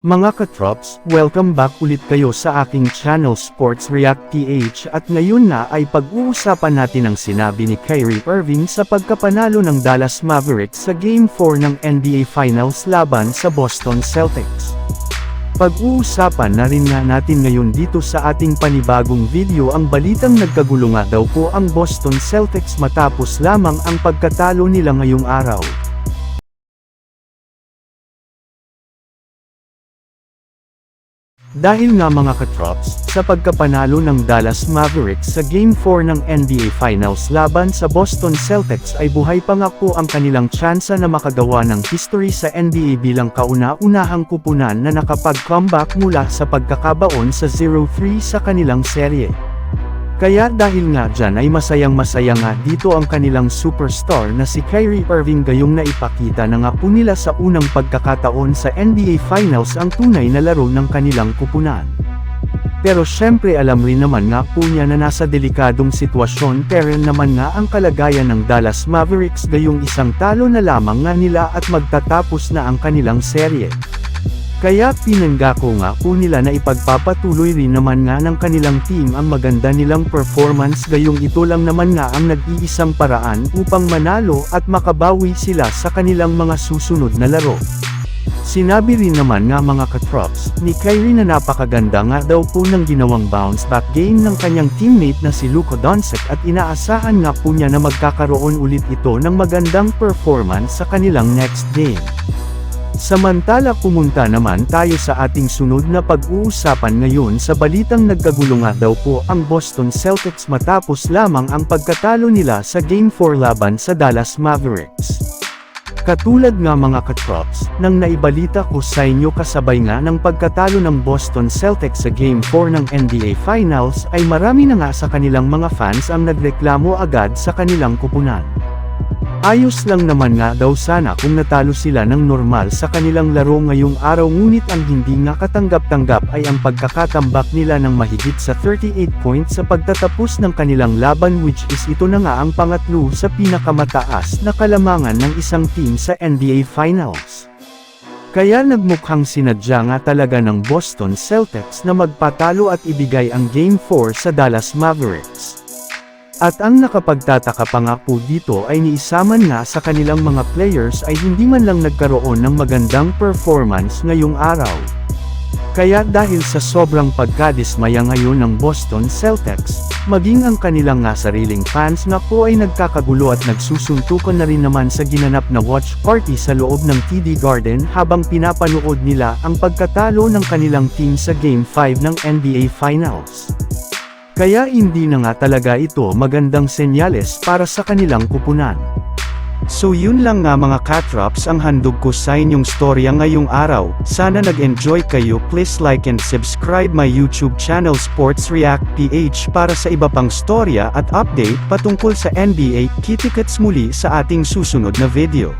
Mga katrops, welcome back ulit kayo sa aking channel Sports React PH at ngayon na ay pag-uusapan natin ang sinabi ni Kyrie Irving sa pagkapanalo ng Dallas Mavericks sa Game 4 ng NBA Finals laban sa Boston Celtics. Pag-uusapan na rin nga natin ngayon dito sa ating panibagong video ang balitang nagkagulo nga daw po ang Boston Celtics matapos lamang ang pagkatalo nila ngayong araw. Dahil nga mga katrops, sa pagkapanalo ng Dallas Mavericks sa Game 4 ng NBA Finals laban sa Boston Celtics ay buhay pa nga po ang kanilang tsansa na makagawa ng history sa NBA bilang kauna-unahang kupunan na nakapag-comeback mula sa pagkakabaon sa 0-3 sa kanilang serye. Kaya dahil nga dyan ay masayang masaya nga dito ang kanilang superstar na si Kyrie Irving gayong naipakita na nga po nila sa unang pagkakataon sa NBA Finals ang tunay na laro ng kanilang kupunan. Pero syempre alam rin naman nga po niya na nasa delikadong sitwasyon pero naman nga ang kalagayan ng Dallas Mavericks gayong isang talo na lamang nga nila at magtatapos na ang kanilang serye. Kaya pinanggako nga po nila na ipagpapatuloy rin naman nga ng kanilang team ang maganda nilang performance gayong ito lang naman nga ang nag-iisang paraan upang manalo at makabawi sila sa kanilang mga susunod na laro. Sinabi rin naman nga mga katrops, ni Kyrie na napakaganda nga daw po ng ginawang bounce back game ng kanyang teammate na si Luka Doncic at inaasahan nga po niya na magkakaroon ulit ito ng magandang performance sa kanilang next game. Samantala pumunta naman tayo sa ating sunod na pag-uusapan ngayon sa balitang nagkagulo nga daw po ang Boston Celtics matapos lamang ang pagkatalo nila sa Game 4 laban sa Dallas Mavericks. Katulad nga mga katrops, nang naibalita ko sa inyo kasabay nga ng pagkatalo ng Boston Celtics sa Game 4 ng NBA Finals ay marami na nga sa kanilang mga fans ang nagreklamo agad sa kanilang kupunan. Ayos lang naman nga daw sana kung natalo sila ng normal sa kanilang laro ngayong araw ngunit ang hindi nga katanggap-tanggap ay ang pagkakatambak nila ng mahigit sa 38 points sa pagtatapos ng kanilang laban which is ito na nga ang pangatlo sa pinakamataas na kalamangan ng isang team sa NBA Finals. Kaya nagmukhang sinadya nga talaga ng Boston Celtics na magpatalo at ibigay ang Game 4 sa Dallas Mavericks. At ang nakapagtataka pa nga po dito ay niisaman nga sa kanilang mga players ay hindi man lang nagkaroon ng magandang performance ngayong araw. Kaya dahil sa sobrang pagkadismaya ngayon ng Boston Celtics, maging ang kanilang nga sariling fans nga po ay nagkakagulo at nagsusuntukan na rin naman sa ginanap na watch party sa loob ng TD Garden habang pinapanood nila ang pagkatalo ng kanilang team sa Game 5 ng NBA Finals. Kaya hindi na nga talaga ito magandang senyales para sa kanilang kupunan. So yun lang nga mga katrops ang handog ko sa inyong storya ngayong araw, sana nag-enjoy kayo please like and subscribe my YouTube channel Sports React PH para sa iba pang storya at update patungkol sa NBA, kitikets muli sa ating susunod na video.